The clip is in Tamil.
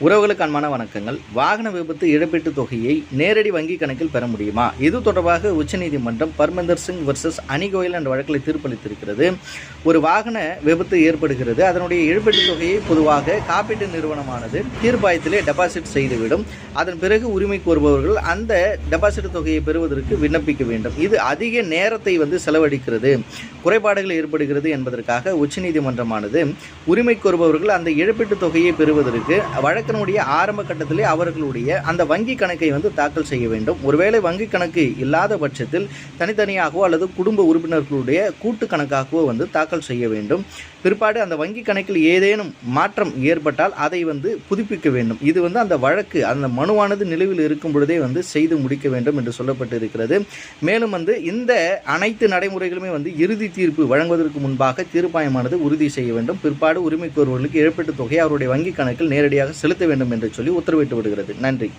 உறவுகளுக்கு அன்பான வணக்கங்கள். வாகன விபத்து இழப்பீட்டுத் தொகையை நேரடி வங்கி கணக்கில் பெற முடியுமா? இது தொடர்பாக உச்சநீதிமன்றம் பர்மந்தர் சிங் வர்சஸ் அணிகோயில் என்ற வழக்கில் தீர்ப்பளித்திருக்கிறது. ஒரு வாகன விபத்து ஏற்படுகிறது. அதனுடைய இழப்பீட்டுத் தொகையை பொதுவாக காப்பீட்டு நிறுவனமானது தீர்ப்பாயத்திலே டெபாசிட் செய்துவிடும். அதன் பிறகு உரிமை கோருபவர்கள் அந்த டெபாசிட் தொகையை பெறுவதற்கு விண்ணப்பிக்க வேண்டும். இது அதிக நேரத்தை வந்து செலவழிக்கிறது. குறைபாடுகள் ஏற்படுகிறது என்பதற்காக உச்சநீதிமன்றமானது உரிமை கோருபவர்கள் அந்த இழப்பீட்டுத் தொகையை பெறுவதற்கு வழக்கு வழக்கினுடைய ஆரம்ப கட்டத்திலே அவர்களுடைய அந்த வங்கி கணக்கை வந்து தாக்கல் செய்ய வேண்டும். ஒருவேளை வங்கி கணக்கு இல்லாத பட்சத்தில் தனித்தனியாகவோ அல்லது குடும்ப உறுப்பினர்களுடைய கூட்டு கணக்காகவோ வந்து தாக்கல் செய்ய வேண்டும். பிற்பாடு அந்த வங்கி கணக்கில் ஏதேனும் மாற்றம் ஏற்பட்டால் அதை வந்து புதுப்பிக்க வேண்டும். இது வந்து அந்த வழக்கு அந்த மனுவானது நிலுவில் இருக்கும் பொழுதே வந்து செய்து முடிக்க வேண்டும் என்று சொல்லப்பட்டு இருக்கிறது மேலும் வந்து இந்த அனைத்து நடைமுறைகளுமே வந்து இறுதி தீர்ப்பு வழங்குவதற்கு முன்பாக தீர்ப்பாயமானது உறுதி செய்ய வேண்டும். பிற்பாடு உரிமைக்கோருவர்களுக்கு இழப்பீட்டுத் தொகை அவருடைய வங்கி கணக்கில் நேரடியாக செலுத்த வேண்டும் என்று சொல்லி உத்தரவிட்டு விடுகிறது. நன்றி.